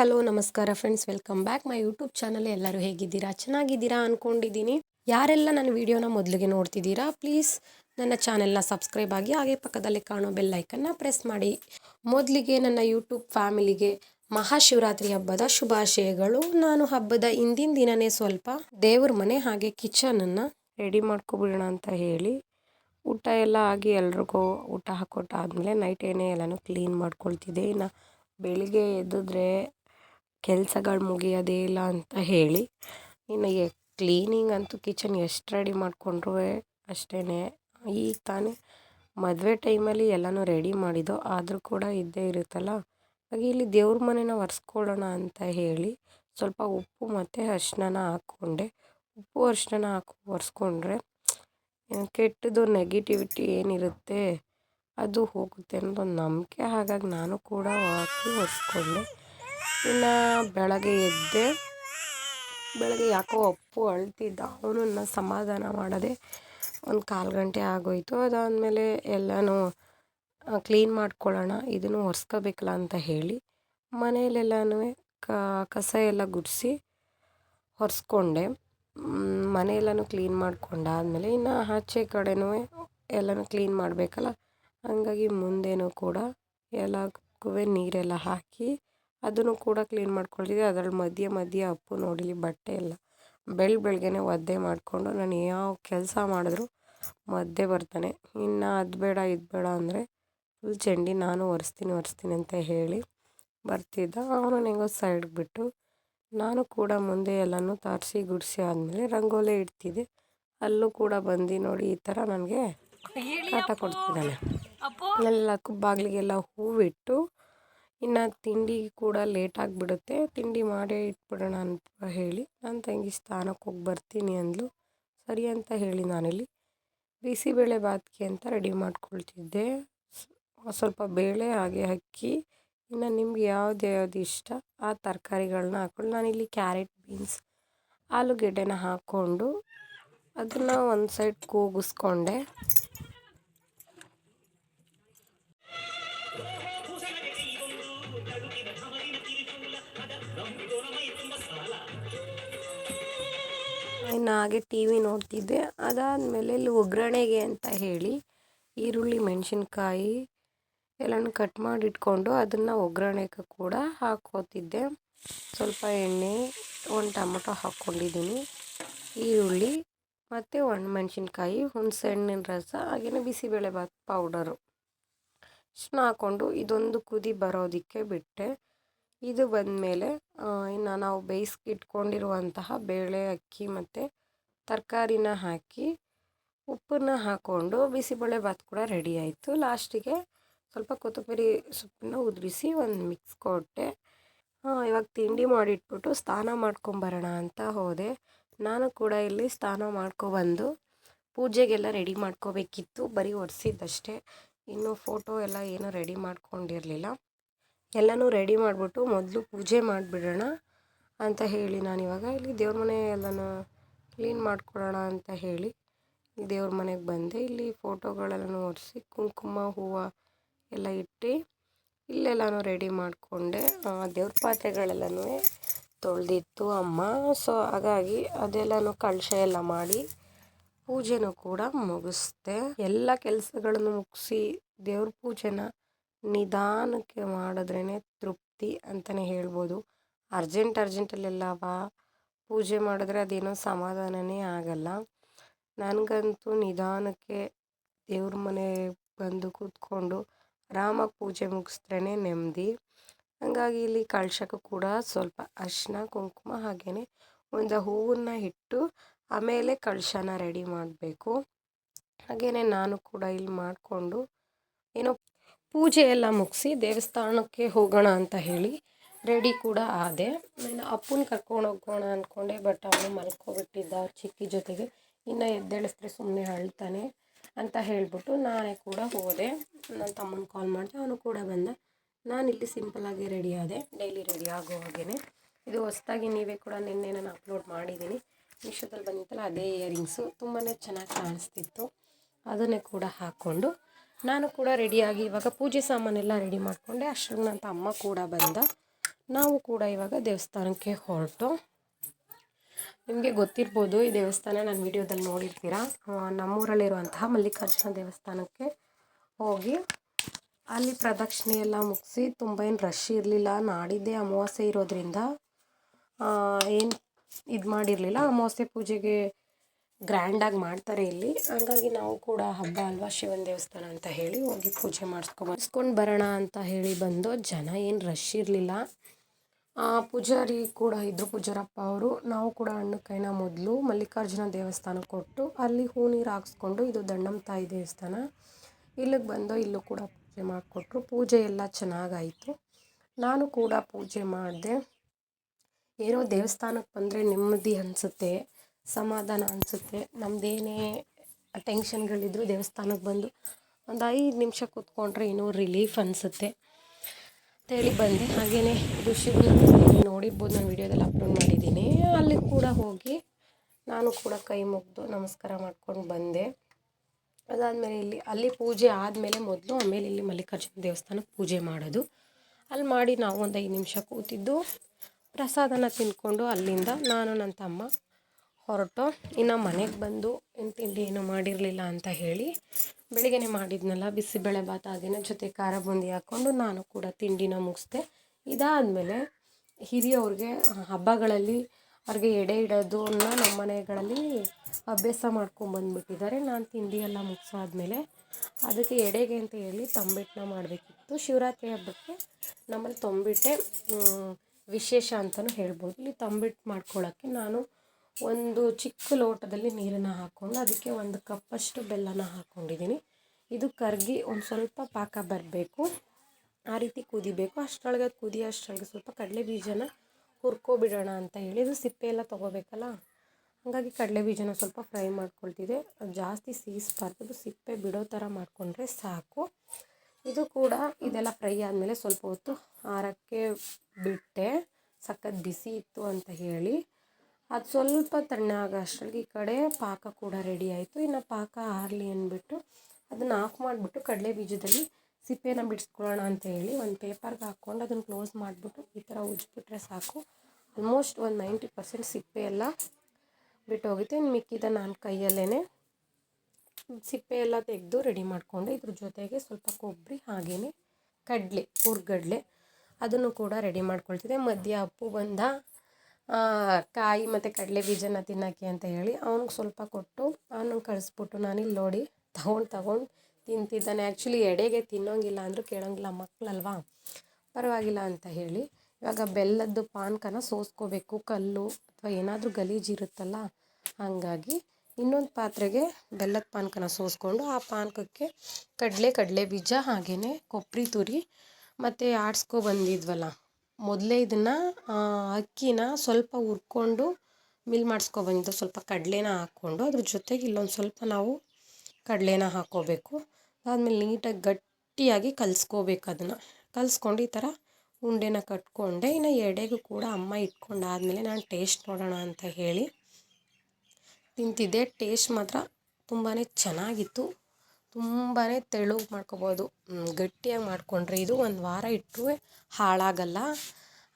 Hello, ನಮಸ್ಕಾರ friends welcome back my YouTube channel ಎಲ್ಲರೂ ಹೇಗಿದ್ದೀರಾ? ಚೆನ್ನಾಗಿದ್ದೀರಾ ಅಂದ್ಕೊಂಡಿದ್ದೀನಿ ಯಾರೆಲ್ಲ ನನ್ನ ವಿಡಿಯೋನ ಮೊದಲಿಗೆ ನೋಡ್ತಿದ್ದೀರಾ ಪ್ಲೀಸ್ ನನ್ನ ಚಾನೆಲ್ನ ಸಬ್ಸ್ಕ್ರೈಬ್ ಆಗಿ ಹಾಗೆ ಪಕ್ಕದಲ್ಲಿ ಕಾಣೋ ಬೆಲ್ ಐಕನ್ನ ಪ್ರೆಸ್ ಮಾಡಿ. ಮೊದಲಿಗೆ ನನ್ನ ಯೂಟ್ಯೂಬ್ ಫ್ಯಾಮಿಲಿಗೆ ಮಹಾಶಿವರಾತ್ರಿ ಹಬ್ಬದ ಶುಭಾಶಯಗಳು. ನಾನು ಹಬ್ಬದ ಹಿಂದಿನ ದಿನನೇ ಸ್ವಲ್ಪ ದೇವ್ರ ಮನೆ ಹಾಗೆ ಕಿಚನನ್ನು ರೆಡಿ ಮಾಡ್ಕೊಬಿಡೋಣ ಅಂತ ಹೇಳಿ, ಊಟ ಎಲ್ಲ ಆಗಿ ಎಲ್ರಿಗೂ ಊಟ ಹಾಕೊಟ್ಟಾದ್ಮೇಲೆ ನೈಟ್ ಏನೇ ಎಲ್ಲನೂ ಕ್ಲೀನ್ ಮಾಡ್ಕೊಳ್ತಿದ್ದೆ. ಇನ್ನು ಬೆಳಿಗ್ಗೆ ಎದ್ದಿದ್ರೆ ಕೆಲಸಗಳು ಮುಗಿಯೋದೇ ಇಲ್ಲ ಅಂತ ಹೇಳಿ ಇನ್ನು ಕ್ಲೀನಿಂಗ್ ಅಂತೂ ಕಿಚನ್ ಎಷ್ಟು ರೆಡಿ ಮಾಡಿಕೊಂಡ್ರು ಅಷ್ಟೇ ಈಗ ತಾನೇ ಮದುವೆ ಟೈಮಲ್ಲಿ ಎಲ್ಲನೂ ರೆಡಿ ಮಾಡಿದ್ದು, ಆದರೂ ಕೂಡ ಇದ್ದೇ ಇರುತ್ತಲ್ಲ? ಹಾಗೆ ಇಲ್ಲಿ ದೇವ್ರ ಮನೆನ ಒರೆಸ್ಕೊಳ್ಳೋಣ ಅಂತ ಹೇಳಿ ಸ್ವಲ್ಪ ಉಪ್ಪು ಮತ್ತು ಅರ್ಶಿನ ಹಾಕ್ಕೊಂಡೆ. ಉಪ್ಪು ಅರ್ಶಿನ ಹಾಕಿ, ಒರೆಸ್ಕೊಂಡ್ರೆ ಕೆಟ್ಟದ್ದು ನೆಗೆಟಿವಿಟಿ ಏನಿರುತ್ತೆ, ಅದು ಹೋಗುತ್ತೆ ಅನ್ನೋದು ಒಂದು ನಂಬಿಕೆ. ಹಾಗಾಗಿ ನಾನು ಕೂಡ ಹಾಕಿ ಒರೆಸ್ಕೊಂಡೆ. ಇನ್ನು ಬೆಳಗ್ಗೆ ಎದ್ದೆ, ಬೆಳಗ್ಗೆ ಯಾಕೋ ಅಪ್ಪು ಅಳ್ತಿದ್ದ. ಅವನನ್ನು ಸಮಾಧಾನ ಮಾಡೋದೇ ಒಂದು ಕಾಲು ಗಂಟೆ ಆಗೋಯಿತು. ಅದಾದಮೇಲೆ ಎಲ್ಲನೂ ಕ್ಲೀನ್ ಮಾಡ್ಕೊಳ್ಳೋಣ, ಇದನ್ನು ಒರೆಸ್ಕೋಬೇಕಲ್ಲ ಅಂತ ಹೇಳಿ ಮನೆಯಲ್ಲೆಲ್ಲನೂ ಕಸ ಎಲ್ಲ ಗುಡಿಸಿ ಒರೆಸ್ಕೊಂಡೆ. ಮನೆಯೆಲ್ಲನೂ ಕ್ಲೀನ್ ಮಾಡ್ಕೊಂಡಾದಮೇಲೆ ಇನ್ನು ಆಚೆ ಕಡೆನೂ ಎಲ್ಲನೂ ಕ್ಲೀನ್ ಮಾಡಬೇಕಲ್ಲ. ಹಾಗಾಗಿ ಮುಂದೆನೂ ಕೂಡ ಎಲ್ಲಕ್ಕೂ ನೀರೆಲ್ಲ ಹಾಕಿ ಅದನ್ನು ಕೂಡ ಕ್ಲೀನ್ ಮಾಡ್ಕೊಳ್ತಿದ್ದೆ ಅದ್ರಲ್ಲಿ ಮಧ್ಯೆ ಮಧ್ಯೆ ಅಪ್ಪು ನೋಡಿಲಿ ಬಟ್ಟೆ ಎಲ್ಲ. ಬೆಳ್ ಬೆಳಗ್ಗೆನೆ ಒದ್ದೆ ಮಾಡಿಕೊಂಡು ನಾನು ಯಾವ ಕೆಲಸ ಮಾಡಿದ್ರು ಮದ್ದೆ ಬರ್ತಾನೆ. ಇನ್ನು ಅದು ಬೇಡ ಇದು ಬೇಡ ಅಂದರೆ ಫುಲ್ ಚಂಡಿ ನಾನು ಒರೆಸ್ತೀನಿ ಒರೆಸ್ತೀನಿ ಅಂತ ಹೇಳಿ ಬರ್ತಿದ್ದ. ಅವನು ಹೆಂಗೋ ಸೈಡ್ಗೆ ಬಿಟ್ಟು ನಾನು ಕೂಡ ಮುಂದೆ ಎಲ್ಲನೂ ತಾರಿಸಿ ಗುಡಿಸಿ ಆದಮೇಲೆ ರಂಗೋಲೆ ಇಡ್ತಿದ್ದೆ. ಅಲ್ಲೂ ಕೂಡ ಬಂದು ನೋಡಿ ಈ ಥರ ನನಗೆ ಆಟ ಕೊಡ್ತಿದ್ದಾನೆ ಎಲ್ಲ ಬಾಗಿಲಿಗೆಲ್ಲ ಹೂವಿಟ್ಟು ಇನ್ನು ತಿಂಡಿ ಕೂಡ ಲೇಟ್ ಆಗಿಬಿಡುತ್ತೆ. ತಿಂಡಿ ಮಾಡೇ ಇಟ್ಬಿಡೋಣ ಅಂತ ಹೇಳಿ ನನ್ನ ತಂಗಿ ಸ್ನಾನಕ್ಕೆ ಹೋಗಿ ಬರ್ತೀನಿ ಅಂದ್ಲು. ಸರಿ ಅಂತ ಹೇಳಿ ನಾನಿಲ್ಲಿ ಬಿಸಿಬೇಳೆ ಬಾತ್ಗೆ ಅಂತ ರೆಡಿ ಮಾಡ್ಕೊಳ್ತಿದ್ದೆ. ಸ್ವಲ್ಪ ಬೇಳೆ, ಹಾಗೆ ಅಕ್ಕಿ, ಇನ್ನು ನಿಮ್ಗೆ ಯಾವ್ದು ಯಾವ್ದು ಇಷ್ಟ ಆ ತರಕಾರಿಗಳನ್ನ ಹಾಕ್ಕೊಂಡು ನಾನಿಲ್ಲಿ ಕ್ಯಾರೆಟ್, ಬೀನ್ಸ್, ಆಲೂಗೆಡ್ಡೆನ ಹಾಕ್ಕೊಂಡು ಅದನ್ನು ಒಂದು ಸೈಡ್ ಕೂಗಿಸ್ಕೊಂಡೆ. ಇನ್ನು ಹಾಗೆ ಟಿ ವಿ ನೋಡ್ತಿದ್ದೆ. ಅದಾದಮೇಲೆ ಇಲ್ಲಿ ಒಗ್ಗರಣೆಗೆ ಅಂತ ಹೇಳಿ ಈರುಳ್ಳಿ, ಮೆಣಸಿನ್ಕಾಯಿ ಎಲ್ಲನೂ ಕಟ್ ಮಾಡಿ ಇಟ್ಕೊಂಡು ಅದನ್ನು ಒಗ್ಗರಣೆಗೆ ಕೂಡ ಹಾಕೋತಿದ್ದೆ ಸ್ವಲ್ಪ ಎಣ್ಣೆ, ಒಂದು ಟೊಮೊಟೊ ಹಾಕ್ಕೊಂಡಿದ್ದೀನಿ ಈರುಳ್ಳಿ ಮತ್ತು ಒಣ ಮೆಣಸಿನ್ಕಾಯಿ ಹುಣಸೆಹಣ್ಣಿನ ರಸ ಹಾಗೆಯೇ ಬಿಸಿಬೇಳೆಭಾತ್ ಪೌಡರು ಇಷ್ಟನ್ನ ಹಾಕ್ಕೊಂಡು ಇದೊಂದು ಕುದಿ ಬರೋದಕ್ಕೆ ಬಿಟ್ಟೆ. ಇದು ಬಂದಮೇಲೆ ಇನ್ನು ನಾವು ಬೇಯಿಸ್ಕಿಟ್ಕೊಂಡಿರುವಂತಹ ಬೇಳೆ, ಅಕ್ಕಿ ಮತ್ತು ತರಕಾರಿನ ಹಾಕಿ ಉಪ್ಪನ್ನ ಹಾಕ್ಕೊಂಡು ಬಿಸಿಬೇಳೆಬಾತ್ ಕೂಡ ರೆಡಿ ಆಯಿತು. ಲಾಸ್ಟಿಗೆ ಸ್ವಲ್ಪ ಕೊತ್ತಂಬರಿ ಸೊಪ್ಪನ್ನ ಉದುರಿಸಿ ಒಂದು ಮಿಕ್ಸ್ ಕೊಟ್ಟೆ. ಇವಾಗ ತಿಂಡಿ ಮಾಡಿಟ್ಬಿಟ್ಟು ಸ್ನಾನ ಮಾಡ್ಕೊಂಬರೋಣ ಅಂತ ಹೋದೆ. ನಾನು ಕೂಡ ಇಲ್ಲಿ ಸ್ನಾನ ಮಾಡ್ಕೊಬಂದು ಪೂಜೆಗೆಲ್ಲ ರೆಡಿ ಮಾಡ್ಕೋಬೇಕಿತ್ತು. ಬರೀ ಒರೆಸಿದ್ದಷ್ಟೇ. ಇನ್ನೂ ಫೋಟೋ ಎಲ್ಲ ಏನೂ ರೆಡಿ ಮಾಡ್ಕೊಂಡಿರಲಿಲ್ಲ. ಎಲ್ಲನೂ ರೆಡಿ ಮಾಡಿಬಿಟ್ಟು ಮೊದಲು ಪೂಜೆ ಮಾಡಿಬಿಡೋಣ ಅಂತ ಹೇಳಿ ನಾನಿವಾಗ ಇಲ್ಲಿ ದೇವ್ರ ಮನೆ ಎಲ್ಲನೂ ಕ್ಲೀನ್ ಮಾಡ್ಕೊಳ್ಳೋಣ ಅಂತ ಹೇಳಿ ದೇವ್ರ ಮನೆಗೆ ಬಂದೆ. ಇಲ್ಲಿ ಫೋಟೋಗಳೆಲ್ಲನೂ ಒರೆಸಿ ಕುಂಕುಮ, ಹೂವು ಎಲ್ಲ ಇಟ್ಟು ಇಲ್ಲೆಲ್ಲನೂ ರೆಡಿ ಮಾಡಿಕೊಂಡೆ. ದೇವ್ರ ಪಾತ್ರೆಗಳೆಲ್ಲನೂ ತೊಳೆದಿತ್ತು ಅಮ್ಮ. ಸೊ ಹಾಗಾಗಿ ಅದೆಲ್ಲನೂ ಕಳಶ ಎಲ್ಲ ಮಾಡಿ ಪೂಜೆನೂ ಕೂಡ ಮುಗಿಸ್ದೆ. ಎಲ್ಲ ಕೆಲಸಗಳನ್ನು ಮುಗಿಸಿ ದೇವ್ರ ಪೂಜೆನ ನಿಧಾನಕ್ಕೆ ಮಾಡಿದ್ರೇ ತೃಪ್ತಿ ಅಂತಲೇ ಹೇಳ್ಬೋದು. ಅರ್ಜೆಂಟ್ ಅರ್ಜೆಂಟಲ್ಲೆಲ್ಲವ ಪೂಜೆ ಮಾಡಿದ್ರೆ ಅದೇನೋ ಸಮಾಧಾನವೇ ಆಗಲ್ಲ. ನನಗಂತೂ ನಿಧಾನಕ್ಕೆ ದೇವ್ರ ಮನೆ ಬಂದು ಕೂತ್ಕೊಂಡು ಆರಾಮಾಗಿ ಪೂಜೆ ಮುಗಿಸಿದ್ರೇ ನೆಮ್ಮದಿ ಹಾಗಾಗಿ ಇಲ್ಲಿ ಕಳಶಕ್ಕೂ ಕೂಡ ಸ್ವಲ್ಪ ಅರಿಶಿನ ಕುಂಕುಮ ಹಾಗೆಯೇ ಒಂದು ಹೂವನ್ನು ಇಟ್ಟು ಆಮೇಲೆ ಕಳಶನ ರೆಡಿ ಮಾಡಬೇಕು. ಹಾಗೆಯೇ ನಾನು ಕೂಡ ಇಲ್ಲಿ ಮಾಡಿಕೊಂಡು ಏನೋ ಪೂಜೆ ಎಲ್ಲ ಮುಗಿಸಿ ದೇವಸ್ಥಾನಕ್ಕೆ ಹೋಗೋಣ ಅಂತ ಹೇಳಿ ರೆಡಿ ಕೂಡ ಆದೆ. ನಾನು ಅಪ್ಪನ ಕರ್ಕೊಂಡು ಹೋಗೋಣ ಅಂದ್ಕೊಂಡೆ ಬಟ್ ಅವನು ಮಲ್ಕೊಬಿಟ್ಟಿದ್ದ ಚಿಕ್ಕಿ ಜೊತೆಗೆ. ಇನ್ನು ಎದ್ದೇಳಿಸಿದ್ರೆ ಸುಮ್ಮನೆ ಅಳ್ತಾನೆ ಅಂತ ಹೇಳಿಬಿಟ್ಟು ನಾನೇ ಕೂಡ ಹೋದೆ. ನನ್ನ ತಮ್ಮನ ಕಾಲ್ ಮಾಡಿದೆ, ಅವನು ಕೂಡ ಬಂದ. ನಾನಿಲ್ಲಿ ಸಿಂಪಲಾಗಿ ರೆಡಿ ಆದೆ ಡೈಲಿ ರೆಡಿ ಆಗೋ ಹಾಗೇ ಇದು ಹೊಸ್ದಾಗಿ ನೀವೇ ಕೂಡ ನಿನ್ನೆ ನಾನು ಅಪ್ಲೋಡ್ ಮಾಡಿದ್ದೀನಿ ಮಿಶೋದಲ್ಲಿ ಬಂದಿತ್ತಲ್ಲ, ಅದೇ ಇಯರಿಂಗ್ಸು ತುಂಬಾ ಚೆನ್ನಾಗಿ ಕಾಣಿಸ್ತಿತ್ತು. ಅದನ್ನೇ ಕೂಡ ಹಾಕ್ಕೊಂಡು ನಾನು ಕೂಡ ರೆಡಿಯಾಗಿ ಇವಾಗ ಪೂಜೆ ಸಾಮಾನೆಲ್ಲ ರೆಡಿ ಮಾಡಿಕೊಂಡೆ. ಅಷ್ಟರಲ್ಲಿ ನನ್ನ ತಮ್ಮ ಕೂಡ ಬಂದ. ನಾವು ಕೂಡ ಇವಾಗ ದೇವಸ್ಥಾನಕ್ಕೆ ಹೊರಟು. ನಿಮಗೆ ಗೊತ್ತಿರ್ಬೋದು, ಈ ದೇವಸ್ಥಾನ ನಾನು ವಿಡಿಯೋದಲ್ಲಿ ನೋಡಿರ್ತೀರಾ? ನಮ್ಮೂರಲ್ಲಿರುವಂತಹ ಮಲ್ಲಿಕಾರ್ಜುನ ದೇವಸ್ಥಾನಕ್ಕೆ ಹೋಗಿ ಅಲ್ಲಿ ಪ್ರದಕ್ಷಿಣೆ ಎಲ್ಲ ಮುಗಿಸಿ ತುಂಬ ಏನು ರಶ್ ಇರಲಿಲ್ಲ, ನಾಡಿದ್ದೇ ಅಮಾವಾಸ್ಯೆ ಇರೋದ್ರಿಂದ ಏನು ಇದು ಮಾಡಿರಲಿಲ್ಲ. ಅಮಾವಾಸ್ಯೆ ಪೂಜೆಗೆ ಗ್ರ್ಯಾಂಡಾಗಿ ಮಾಡ್ತಾರೆ ಇಲ್ಲಿ. ಹಂಗಾಗಿ ನಾವು ಕೂಡ ಹಬ್ಬ ಅಲ್ವಾ ಶಿವನ ದೇವಸ್ಥಾನ ಅಂತ ಹೇಳಿ ಹೋಗಿ ಪೂಜೆ ಮಾಡಿಸ್ಕೊಂಡು ಬರೋಣ ಅಂತ ಹೇಳಿ ಬಂದು ಜನ ಏನು ರಶ್ ಇರಲಿಲ್ಲ. ಪೂಜಾರಿ ಕೂಡ ಇದ್ರು, ಪೂಜಾರಪ್ಪ ಅವರು. ನಾವು ಕೂಡ ಹಣ್ಣು ಕೈನ ಮೊದಲು ಮಲ್ಲಿಕಾರ್ಜುನ ದೇವಸ್ಥಾನ ಕೊಟ್ಟು ಅಲ್ಲಿ ಹೂ ನೀರು ಹಾಕ್ಸ್ಕೊಂಡು ಇದು ದಣ್ಣಂ ತಾಯಿ ದೇವಸ್ಥಾನ. ಇಲ್ಲಿಗೆ ಬಂದು ಇಲ್ಲೂ ಕೂಡ ಪೂಜೆ ಮಾಡಿಕೊಟ್ರು. ಪೂಜೆ ಎಲ್ಲ ಚೆನ್ನಾಗಾಯಿತು. ನಾನು ಕೂಡ ಪೂಜೆ ಮಾಡಿದೆ. ಏನೋ ದೇವಸ್ಥಾನಕ್ಕೆ ಬಂದರೆ ನೆಮ್ಮದಿ ಅನಿಸುತ್ತೆ. ಸಮಾಧಾನ ಅನಿಸುತ್ತೆ. ನಮ್ಮದೇನೇ ಟೆನ್ಷನ್ಗಳಿದ್ರು ದೇವಸ್ಥಾನಕ್ಕೆ ಬಂದು ಒಂದು ಐದು ನಿಮಿಷ ಕೂತ್ಕೊಂಡ್ರೆ ಇನ್ನೂ ರಿಲೀಫ್ ಅನಿಸುತ್ತೆ. ಅಂತೇಳಿ ಬಂದೆ. ಹಾಗೆಯೇ ಋಷಿ ನೋಡಿರ್ಬೋದು. ನಾನು ವಿಡಿಯೋದಲ್ಲಿ ಅಪ್ಲೋಡ್ ಮಾಡಿದ್ದೀನಿ. ಅಲ್ಲಿ ಕೂಡ ಹೋಗಿ ನಾನು ಕೂಡ ಕೈ ಮುಗಿದು ನಮಸ್ಕಾರ ಮಾಡ್ಕೊಂಡು ಬಂದೆ. ಅದಾದಮೇಲೆ ಇಲ್ಲಿ, ಅಲ್ಲಿ ಪೂಜೆ ಆದಮೇಲೆ ಮೊದಲು ಆಮೇಲೆ ಇಲ್ಲಿ ಮಲ್ಲಿಕಾರ್ಜುನ ದೇವಸ್ಥಾನಕ್ಕೆ ಪೂಜೆ ಮಾಡೋದು. ಅಲ್ಲಿ ಮಾಡಿ ನಾವು ಒಂದು ಐದು ನಿಮಿಷ ಕೂತಿದ್ದು, ಪ್ರಸಾದನ ತಿಂದ್ಕೊಂಡು ಅಲ್ಲಿಂದ ನಾನು ನನ್ನ ತಮ್ಮ ಹೊರಟು ಇನ್ನು ಮನೆಗೆ ಬಂದು ಏನು ತಿಂಡಿ ಏನೂ ಮಾಡಿರಲಿಲ್ಲ ಅಂತ ಹೇಳಿ ಬೆಳಿಗ್ಗೆ ಮಾಡಿದ್ನಲ್ಲ ಬಿಸಿಬೇಳೆ ಭಾತ್ ಆಗಿನ ಜೊತೆ ಖಾರ ಬೂಂದಿ ಹಾಕ್ಕೊಂಡು ನಾನು ಕೂಡ ತಿಂಡಿನ ಮುಗಿಸ್ದೆ. ಇದಾದಮೇಲೆ ಹಿರಿಯವ್ರಿಗೆ ಹಬ್ಬಗಳಲ್ಲಿ ಅವ್ರಿಗೆ ಎಡೆ ಇಡೋದನ್ನ ನಮ್ಮ ಮನೆಗಳಲ್ಲಿ ಅಭ್ಯಾಸ ಮಾಡ್ಕೊಂಬಂದ್ಬಿಟ್ಟಿದ್ದಾರೆ ನಾನು ತಿಂಡಿ ಎಲ್ಲ ಮುಗಿಸಾದ್ಮೇಲೆ ಅದಕ್ಕೆ ಎಡೆಗೆ ಅಂತ ಹೇಳಿ ತಂಬಿಟ್ಟನ್ನ ಮಾಡಬೇಕಿತ್ತು. ಶಿವರಾತ್ರಿ ಹಬ್ಬಕ್ಕೆ ನಮ್ಮಲ್ಲಿ ತಂಬಿಟ್ಟೆ ವಿಶೇಷ ಅಂತಲೂ ಹೇಳ್ಬೋದು. ಇಲ್ಲಿ ತಂಬಿಟ್ಟು ಮಾಡ್ಕೊಳ್ಳೋಕ್ಕೆ ನಾನು ಒಂದು ಚಿಕ್ಕ ಲೋಟದಲ್ಲಿ ನೀರನ್ನು ಹಾಕ್ಕೊಂಡು ಅದಕ್ಕೆ ಒಂದು ಕಪ್ಪಷ್ಟು ಬೆಲ್ಲನ ಹಾಕ್ಕೊಂಡಿದ್ದೀನಿ. ಇದು ಕರಗಿ ಒಂದು ಸ್ವಲ್ಪ ಪಾಕ ಬರಬೇಕು. ಆ ರೀತಿ ಕುದಿಬೇಕು. ಅಷ್ಟರೊಳಗೆ ಕುದಿ ಅಷ್ಟರೊಳಗೆ ಸ್ವಲ್ಪ ಕಡಲೆ ಬೀಜನ ಹುರ್ಕೊಬಿಡೋಣ ಅಂತ ಹೇಳಿ ಇದು ಸಿಪ್ಪೆ ಎಲ್ಲ ತೊಗೋಬೇಕಲ್ಲ? ಹಾಗಾಗಿ ಕಡಲೆ ಬೀಜನ ಸ್ವಲ್ಪ ಫ್ರೈ ಮಾಡ್ಕೊಳ್ತಿದ್ದೆ. ಜಾಸ್ತಿ ಸೀಸ್ಬಾರ್ದು. ಸಿಪ್ಪೆ ಬಿಡೋ ಥರ ಮಾಡಿಕೊಂಡ್ರೆ ಸಾಕು. ಇದು ಕೂಡ ಇದೆಲ್ಲ ಫ್ರೈ ಆದಮೇಲೆ ಸ್ವಲ್ಪ ಹೊತ್ತು ಆರಕ್ಕೆ ಬಿಟ್ಟೆ. ಸಖತ್ ಬಿಸಿ ಇತ್ತು ಅಂತ ಹೇಳಿ. ಅದು ಸ್ವಲ್ಪ ತಣ್ಣಗೆ ಅಷ್ಟರಲ್ಲಿ ಈ ಕಡೆ ಪಾಕ ಕೂಡ ರೆಡಿ ಆಯಿತು. ಇನ್ನು ಪಾಕ ಆರಲಿ ಅಂದ್ಬಿಟ್ಟು ಅದನ್ನು ಆಫ್ ಮಾಡಿಬಿಟ್ಟು ಕಡಲೆ ಬೀಜದಲ್ಲಿ ಸಿಪ್ಪೆನ ಬಿಡಿಸ್ಕೊಳ್ಳೋಣ ಅಂತ ಹೇಳಿ ಒಂದು ಪೇಪರ್ಗೆ ಹಾಕ್ಕೊಂಡು ಅದನ್ನು ಕ್ಲೋಸ್ ಮಾಡಿಬಿಟ್ಟು ಈ ಥರ ಉಜ್ಜಿಬಿಟ್ರೆ ಸಾಕು. ಆಲ್ಮೋಸ್ಟ್ ಒಂದು ನೈಂಟಿ ಪರ್ಸೆಂಟ್ ಸಿಪ್ಪೆ ಎಲ್ಲ ಬಿಟ್ಟು ಹೋಗುತ್ತೆ ಇನ್ನು ಮಿಕ್ಕಿದ ನಾನು ಕೈಯಲ್ಲೇ ಸಿಪ್ಪೆ ಎಲ್ಲ ತೆಗೆದು ರೆಡಿ ಮಾಡಿಕೊಂಡು ಇದ್ರ ಜೊತೆಗೆ ಸ್ವಲ್ಪ ಕೊಬ್ಬರಿ ಹಾಗೆಯೇ ಕಡಲೆ ಹುರ್ಗಡ್ಲೆ ಅದನ್ನು ಕೂಡ ರೆಡಿ ಮಾಡ್ಕೊಳ್ತಿದ್ದೆ. ಮಧ್ಯ ಅಪ್ಪು ಬಂದ ಕಾಯಿ ಮತ್ತು ಕಡಲೆ ಬೀಜನ ತಿನ್ನೋಕ್ಕೆ ಅಂತ ಹೇಳಿ ಅವ್ನಿಗೆ ಸ್ವಲ್ಪ ಕೊಟ್ಟು ಅವನಿಗೆ ಕಳಿಸ್ಬಿಟ್ಟು ನಾನಿಲ್ಲಿ ನೋಡಿ ತಗೊಂಡು ತಗೊಂಡು ತಿಂತಿದ್ದಾನೆ. ಆ್ಯಕ್ಚುಲಿ ಎಡೆಗೆ ತಿನ್ನೋಂಗಿಲ್ಲ ಅಂದರೂ ಕೇಳೋಂಗಿಲ್ಲ ಮಕ್ಕಳಲ್ವಾ ಪರವಾಗಿಲ್ಲ ಅಂತ ಹೇಳಿ ಇವಾಗ ಬೆಲ್ಲದ್ದು ಪಾನಕನ ಸೋಸ್ಕೋಬೇಕು, ಕಲ್ಲು ಅಥವಾ ಏನಾದರೂ ಗಲೀಜಿರುತ್ತಲ್ಲ ಹಾಗಾಗಿ ಇನ್ನೊಂದು ಪಾತ್ರೆಗೆ ಬೆಲ್ಲದ ಪಾನಕನ ಸೋಸ್ಕೊಂಡು ಆ ಪಾನಕಕ್ಕೆ ಕಡಲೆ ಕಡಲೆ ಬೀಜ ಹಾಗೆಯೇ ಕೊಬ್ಬರಿ ತುರಿ ಮತ್ತು ಆಡಿಸ್ಕೊ ಬಂದಿದ್ವಲ್ಲ. ಮೊದಲೇ ಇದನ್ನು ಅಕ್ಕಿನ ಸ್ವಲ್ಪ ಹುರ್ಕೊಂಡು ಮಿಲ್ ಮಾಡಿಸ್ಕೊಬಂದಿದ್ದು ಸ್ವಲ್ಪ ಕಡಲೆನ ಹಾಕ್ಕೊಂಡು, ಅದ್ರ ಜೊತೆಗೆ ಇಲ್ಲೊಂದು ಸ್ವಲ್ಪ ನಾವು ಕಡಲೆನ ಹಾಕ್ಕೋಬೇಕು ಅದಾದಮೇಲೆ ನೀಟಾಗಿ ಗಟ್ಟಿಯಾಗಿ ಕಲಿಸ್ಕೋಬೇಕು ಅದನ್ನು. ಕಲಿಸ್ಕೊಂಡು ಈ ಥರ ಉಂಡೆನ ಕಟ್ಕೊಂಡೆ, ಇನ್ನು ಎಡೆಗೂ ಕೂಡ ಅಮ್ಮ ಇಟ್ಕೊಂಡಾದ್ಮೇಲೆ ನಾನು ಟೇಸ್ಟ್ ನೋಡೋಣ ಅಂತ ಹೇಳಿ ತಿಂತಿದ್ದೆ. ಟೇಸ್ಟ್ ಮಾತ್ರ ತುಂಬಾ ಚೆನ್ನಾಗಿತ್ತು. ತುಂಬಾ ತೆಳುಗೆ ಮಾಡ್ಕೊಬೋದು. ಗಟ್ಟಿಯಾಗಿ ಮಾಡಿಕೊಂಡ್ರೆ ಇದು ಒಂದು ವಾರ ಇಟ್ಟು ಹಾಳಾಗಲ್ಲ.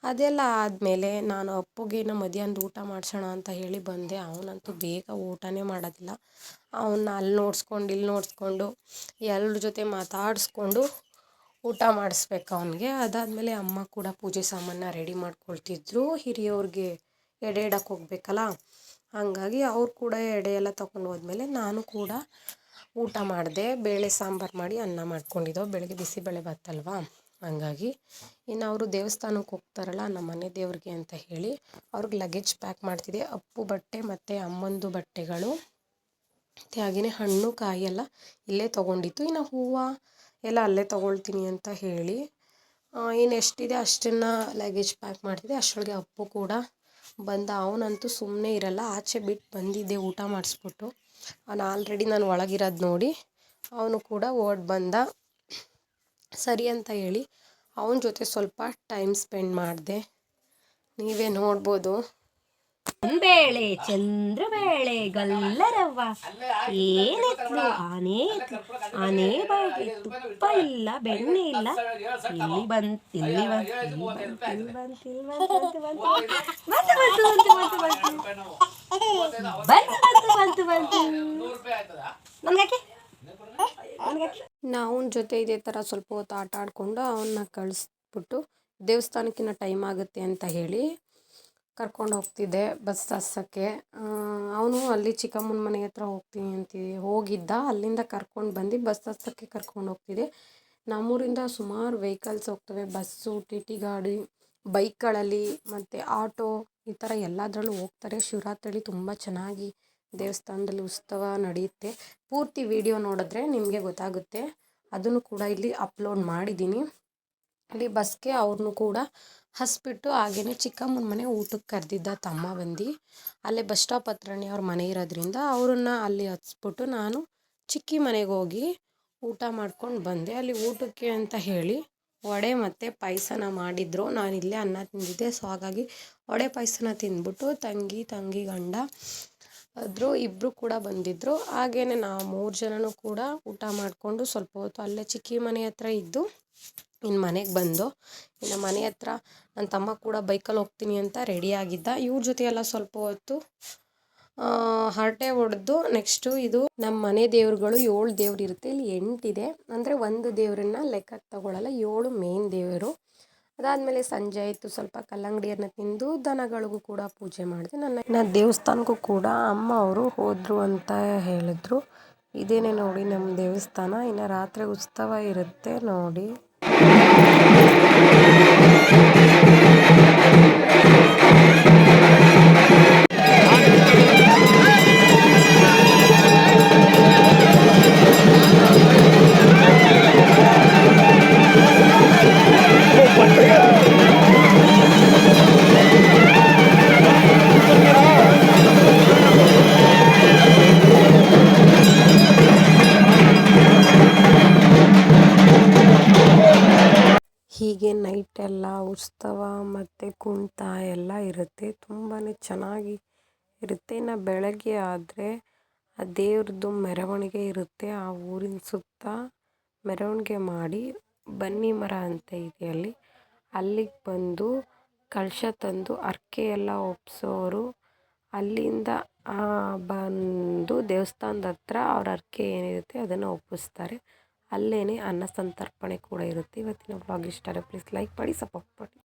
ಅದೆಲ್ಲ ಆದಮೇಲೆ ನಾನು ಅಪ್ಪುಗೇನ ಮಧ್ಯಾಹ್ನದ ಊಟ ಮಾಡಿಸೋಣ ಅಂತ ಹೇಳಿ ಬಂದೆ. ಅವನಂತೂ ಬೇಗ ಊಟನೇ ಮಾಡೋದಿಲ್ಲ. ಅವನ್ನ ಅಲ್ಲಿ ನೋಡ್ಸ್ಕೊಂಡು ಇಲ್ಲಿ ನೋಡಿಸ್ಕೊಂಡು ಎಲ್ಲರ ಜೊತೆ ಮಾತಾಡಿಸ್ಕೊಂಡು ಊಟ ಮಾಡಿಸ್ಬೇಕು ಅವನಿಗೆ. ಅದಾದಮೇಲೆ ಅಮ್ಮ ಕೂಡ ಪೂಜೆ ಸಾಮಾನ ರೆಡಿ ಮಾಡ್ಕೊಳ್ತಿದ್ರು. ಹಿರಿಯವ್ರಿಗೆ ಎಡೆ ಇಡಕ್ಕೆ ಹೋಗ್ಬೇಕಲ್ಲ? ಹಾಗಾಗಿ ಅವ್ರು ಕೂಡ ಎಡೆ ಎಲ್ಲ ತೊಗೊಂಡು ಹೋದ್ಮೇಲೆ ನಾನು ಕೂಡ ಊಟ ಮಾಡಿದೆ, ಬೇಳೆ ಸಾಂಬಾರು ಮಾಡಿ ಅನ್ನ ಮಾಡ್ಕೊಂಡಿದ್ದೋ, ಬೆಳಗ್ಗೆ ಬಿಸಿಬೇಳೆ ಭಾತಲ್ವಾ? ಹಂಗಾಗಿ ಇನ್ನು ಅವರು ದೇವಸ್ಥಾನಕ್ಕೆ ಹೋಗ್ತಾರಲ್ಲ ನಮ್ಮ ಮನೆ ದೇವ್ರಿಗೆ ಅಂತ ಹೇಳಿ ಅವ್ರಿಗೆ ಲಗೇಜ್ ಪ್ಯಾಕ್ ಮಾಡ್ತಿದ್ದೆ. ಅಪ್ಪು ಬಟ್ಟೆ ಮತ್ತು ಅಮ್ಮಂದು ಬಟ್ಟೆಗಳು. ಮತ್ತು ಹಾಗೆಯೇ ಹಣ್ಣು, ಕಾಯಿ ಎಲ್ಲ ಇಲ್ಲೇ ತೊಗೊಂಡಿತ್ತು. ಇನ್ನು ಹೂವು ಎಲ್ಲ ಅಲ್ಲೇ ತೊಗೊಳ್ತೀನಿ ಅಂತ ಹೇಳಿ ಏನು ಎಷ್ಟಿದೆ ಅಷ್ಟನ್ನು ಲಗೇಜ್ ಪ್ಯಾಕ್ ಮಾಡ್ತಿದ್ದೆ. ಅಷ್ಟೊಳಗೆ ಅಪ್ಪು ಕೂಡ ಬಂದ. ಅವನಂತೂ ಸುಮ್ಮನೆ ಇರಲ್ಲ. ಆಚೆ ಬಿಟ್ಟು ಬಂದಿದ್ದೆ ಊಟ ಮಾಡಿಸ್ಬಿಟ್ಟು. ಅವನು ಆಲ್ರೆಡಿ ನಾನು ಒಳಗಿರೋದು ನೋಡಿ ಅವನು ಕೂಡ ಓಡ್ ಬಂದ ಸರಿ ಅಂತ ಹೇಳಿ ಅವನ ಜೊತೆ ಸ್ವಲ್ಪ ಟೈಮ್ ಸ್ಪೆಂಡ್ ಮಾಡಿದೆ ನೀವೇ ನೋಡ್ಬೋದು ಬೇಳೆ ಚಂದ್ರ ಬೇಳೆ ಗಲ್ಲರವ್ವ ಏನಿತ್ತು ಆನೆ ಆನೆ ಬಾಯಿಗೆ ತುಪ್ಪ ಇಲ್ಲ ಬೆಣ್ಣೆ ಇಲ್ಲ ಇಲ್ಲಿ ಬಂತಿಲ್ಲಿ ಇಲ್ಲಿ ಬಂತಿಲ್ಲಿ ಇಲ್ಲಿ ಬಂತ್ ಇಲ್ಲಿ ಬಂತ್ ಬಂತ್ ಬಂತು ಬಂತು ಬಂತು ಬಂತು ಬಂತು ಬಂತು ಬಂತು ಜೊತೆ ಇದೇ ಥರ ಸ್ವಲ್ಪ ಹೊತ್ತು ಆಟ ಆಡಿಕೊಂಡು ಅವನ್ನ ಕಳಿಸ್ಬಿಟ್ಟು ದೇವಸ್ಥಾನಕ್ಕಿನ್ನ ಟೈಮ್ ಆಗುತ್ತೆ ಅಂತ ಹೇಳಿ ಕರ್ಕೊಂಡು ಹೋಗ್ತಿದ್ದೆ ಬಸ್ ಹತ್ಸೋಕ್ಕೆ ಅವನು ಅಲ್ಲಿ ಚಿಕ್ಕಮ್ಮನ ಮನೆ ಹತ್ರ ಹೋಗ್ತೀನಿ ಅಂತ ಹೋಗಿದ್ದ. ಅಲ್ಲಿಂದ ಕರ್ಕೊಂಡು ಬಂದು ಬಸ್ ಹತ್ಸೋಕ್ಕೆ ಕರ್ಕೊಂಡು ಹೋಗ್ತಿದ್ದೆ. ನಮ್ಮೂರಿಂದ ಸುಮಾರು ವೆಹಿಕಲ್ಸ್ ಹೋಗ್ತವೆ. ಬಸ್ಸು, ಟಿ ಟಿ ಗಾಡಿ ಬೈಕ್ಗಳಲ್ಲಿ ಮತ್ತು ಆಟೋ ಈ ಥರ ಎಲ್ಲದರಲ್ಲೂ ಹೋಗ್ತಾರೆ. ಶಿವರಾತ್ರಿಲಿ ತುಂಬ ಚೆನ್ನಾಗಿ ದೇವಸ್ಥಾನದಲ್ಲಿ ಉತ್ಸವ ನಡೆಯುತ್ತೆ. ಪೂರ್ತಿ ವಿಡಿಯೋ ನೋಡಿದ್ರೆ ನಿಮಗೆ ಗೊತ್ತಾಗುತ್ತೆ. ಅದನ್ನು ಕೂಡ ಇಲ್ಲಿ ಅಪ್ಲೋಡ್ ಮಾಡಿದ್ದೀನಿ. ಅಲ್ಲಿ ಬಸ್ಗೆ ಅವ್ರನ್ನೂ ಕೂಡ ಹಸ್ಬಿಟ್ಟು ಹಾಗೇ ಚಿಕ್ಕಮ್ಮನ ಮನೆ ಊಟಕ್ಕೆ ಕರೆದಿದ್ದ ತಮ್ಮ ಬಂದು, ಅಲ್ಲೇ ಬಸ್ ಸ್ಟಾಪ್ ಹತ್ರನೇ ಅವ್ರ ಮನೆ ಇರೋದ್ರಿಂದ ಅವರನ್ನು ಅಲ್ಲಿ ಹತ್ಬಿಟ್ಟು ನಾನು ಚಿಕ್ಕಿ ಮನೆಗೆ ಹೋಗಿ ಊಟ ಮಾಡ್ಕೊಂಡು ಬಂದೆ. ಅಲ್ಲಿ ಊಟಕ್ಕೆ ಅಂತ ಹೇಳಿ ವಡೆ ಮತ್ತು ಪಾಯಸನ ಮಾಡಿದ್ರು. ನಾನು ಇಲ್ಲೇ ಅನ್ನ ತಿಂದಿದ್ದೆ. ಸೊ ಹಾಗಾಗಿ ವಡೆ ಪಾಯಸನ ತಿಂದ್ಬಿಟ್ಟು ತಂಗಿ ತಂಗಿ ಗಂಡ ಆದರೂ ಇಬ್ಬರು ಕೂಡ ಬಂದಿದ್ದರು ಹಾಗೆಯೇ ನಾವು ಮೂರು ಜನನೂ ಕೂಡ ಊಟ ಮಾಡಿಕೊಂಡು ಸ್ವಲ್ಪ ಹೊತ್ತು ಅಲ್ಲೇ ಚಿಕ್ಕಿ ಮನೆ ಹತ್ರ ಇದ್ದು ಇನ್ನು ಮನೆಗೆ ಬಂದು, ಇನ್ನು ಮನೆ ಹತ್ರ ನನ್ನ ತಮ್ಮ ಕೂಡ ಬೈಕಲ್ಲಿ ಹೋಗ್ತೀನಿ ಅಂತ ರೆಡಿಯಾಗಿದ್ದ ಇವ್ರ ಜೊತೆ ಎಲ್ಲ ಸ್ವಲ್ಪ ಹೊತ್ತು ಹರಟೆ ಹೊಡೆದು ನೆಕ್ಸ್ಟು ಇದು ನಮ್ಮ ಮನೆ ದೇವ್ರುಗಳು ಏಳು ದೇವ್ರು ಇರುತ್ತೆ. ಇಲ್ಲಿ ಎಂಟಿದೆ. ಅಂದರೆ ಒಂದು ದೇವರನ್ನ ಲೆಕ್ಕಕ್ಕೆ ತಗೊಳ್ಳಲ್ಲ ಏಳು ಮೇನ್ ದೇವರು. ಅದಾದಮೇಲೆ ಸಂಜೆ ಆಯಿತು, ಸ್ವಲ್ಪ ಕಲ್ಲಂಗಡಿಯನ್ನು ತಿಂದು ದನಗಳಿಗೂ ಕೂಡ ಪೂಜೆ ಮಾಡಿದೆ. ನನ್ನ ನನ್ನ ದೇವಸ್ಥಾನಕ್ಕೂ ಕೂಡ ಅಮ್ಮ ಅವರು ಹೋದರು ಅಂತ ಹೇಳಿದ್ರು. ಇದೇನೆ ನೋಡಿ ನಮ್ಮ ದೇವಸ್ಥಾನ. ಇನ್ನು ರಾತ್ರಿ ಉತ್ಸವ ಇರುತ್ತೆ ನೋಡಿ. ಕುಣಿತ ಎಲ್ಲ ಇರುತ್ತೆ. ತುಂಬಾ ಚೆನ್ನಾಗಿ ಇರುತ್ತೆ. ಇನ್ನು ಬೆಳಗ್ಗೆ ಆದರೆ ಆ ದೇವ್ರದ್ದು ಮೆರವಣಿಗೆ ಇರುತ್ತೆ. ಆ ಊರಿನ ಸುತ್ತ ಮೆರವಣಿಗೆ ಮಾಡಿ ಬನ್ನಿ ಮರ ಅಂತ ಇದೆ ಅಲ್ಲಿ. ಅಲ್ಲಿಗೆ ಬಂದು ಕಳಶ ತಂದು ಹರ್ಕೆ ಎಲ್ಲ ಒಪ್ಸೋರು. ಅಲ್ಲಿಂದ ಬಂದು ದೇವಸ್ಥಾನದ ಹತ್ರ ಅವ್ರ ಹರ್ಕೆ ಏನಿರುತ್ತೆ ಅದನ್ನು ಒಪ್ಪಿಸ್ತಾರೆ. ಅಲ್ಲೇ ಅನ್ನ ಸಂತರ್ಪಣೆ ಕೂಡ ಇರುತ್ತೆ. ಇವತ್ತಿನ ಬ್ಲಾಗ್ ಇಷ್ಟ ಪ್ಲೀಸ್ ಲೈಕ್ ಮಾಡಿ ಸಪೋರ್ಟ್ ಮಾಡಿ.